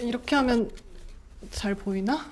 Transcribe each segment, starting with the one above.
이렇게 하면 잘 보이나?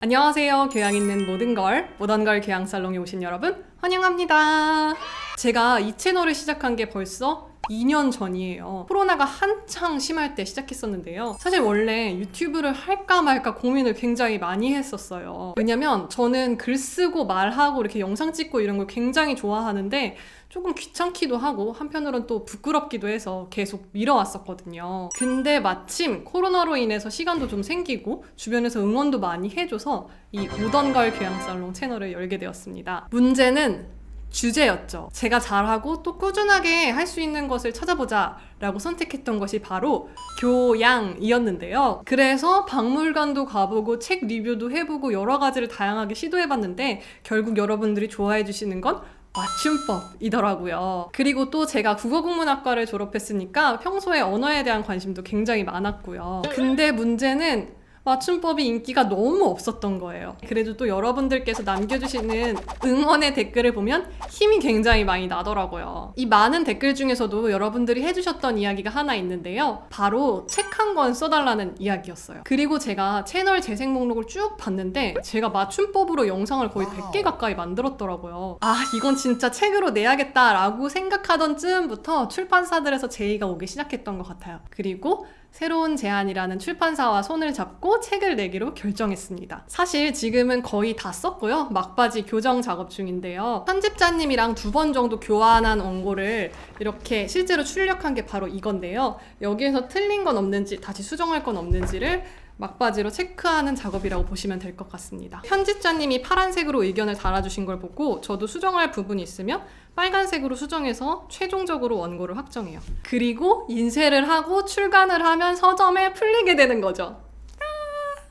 안녕하세요. 교양 있는 모든 걸, 모던 걸 교양 살롱에 오신 여러분, 환영합니다. 제가 이 채널을 시작한 게 벌써 2년 전이에요. 코로나가 한창 심할 때 시작했었는데요. 사실 원래 유튜브를 할까 말까 고민을 굉장히 많이 했었어요. 왜냐면 저는 글 쓰고 말하고 이렇게 영상 찍고 이런 걸 굉장히 좋아하는데 조금 귀찮기도 하고 한편으론 또 부끄럽기도 해서 계속 미뤄왔었거든요. 근데 마침 코로나로 인해서 시간도 좀 생기고 주변에서 응원도 많이 해줘서 이 오던 걸 교양 살롱 채널을 열게 되었습니다. 문제는 주제였죠. 제가 잘하고 또 꾸준하게 할 수 있는 것을 찾아보자 라고 선택했던 것이 바로 교양이었는데요. 그래서 박물관도 가보고 책 리뷰도 해보고 여러 가지를 다양하게 시도해봤는데 결국 여러분들이 좋아해 주시는 건 맞춤법이더라고요. 그리고 또 제가 국어국문학과를 졸업했으니까 평소에 언어에 대한 관심도 굉장히 많았고요. 근데 문제는 맞춤법이 인기가 너무 없었던 거예요. 그래도 또 여러분들께서 남겨주시는 응원의 댓글을 보면 힘이 굉장히 많이 나더라고요. 이 많은 댓글 중에서도 여러분들이 해주셨던 이야기가 하나 있는데요. 바로 책 한 권 써달라는 이야기였어요. 그리고 제가 채널 재생 목록을 쭉 봤는데 제가 맞춤법으로 영상을 거의 100개 가까이 만들었더라고요. 아, 이건 진짜 책으로 내야겠다라고 생각하던 즈음부터 출판사들에서 제의가 오기 시작했던 것 같아요. 그리고 새로운 제안이라는 출판사와 손을 잡고 책을 내기로 결정했습니다. 사실 지금은 거의 다 썼고요. 막바지 교정 작업 중인데요. 편집자님이랑 두 번 정도 교환한 원고를 이렇게 실제로 출력한 게 바로 이건데요. 여기에서 틀린 건 없는지 다시 수정할 건 없는지를 막바지로 체크하는 작업이라고 보시면 될 것 같습니다. 편집자님이 파란색으로 의견을 달아주신 걸 보고 저도 수정할 부분이 있으면 빨간색으로 수정해서 최종적으로 원고를 확정해요. 그리고 인쇄를 하고 출간을 하면 서점에 풀리게 되는 거죠.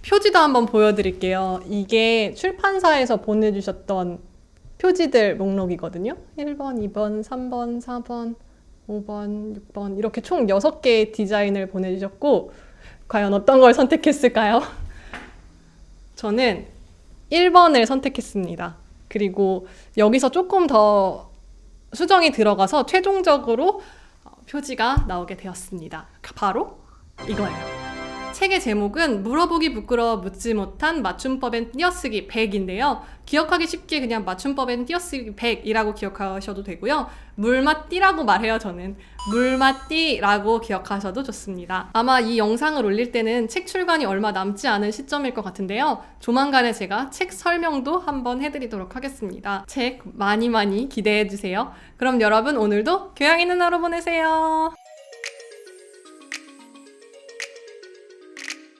표지도 한번 보여드릴게요. 이게 출판사에서 보내주셨던 표지들 목록이거든요. 1번, 2번, 3번, 4번, 5번, 6번 이렇게 총 6개의 디자인을 보내주셨고 과연 어떤 걸 선택했을까요? 저는 1번을 선택했습니다. 그리고 여기서 조금 더 수정이 들어가서 최종적으로 어, 표지가 나오게 되었습니다. 바로 이거예요. 책의 제목은 물어보기 부끄러워 묻지 못한 맞춤법엔 띄어쓰기 100인데요. 기억하기 쉽게 그냥 맞춤법엔 띄어쓰기 100이라고 기억하셔도 되고요. 물맛띠라고 말해요, 저는. 물맛띠라고 기억하셔도 좋습니다. 아마 이 영상을 올릴 때는 책 출간이 얼마 남지 않은 시점일 것 같은데요. 조만간에 제가 책 설명도 한번 해드리도록 하겠습니다. 책 많이 많이 기대해주세요. 그럼 여러분 오늘도 교양 있는 하루 보내세요.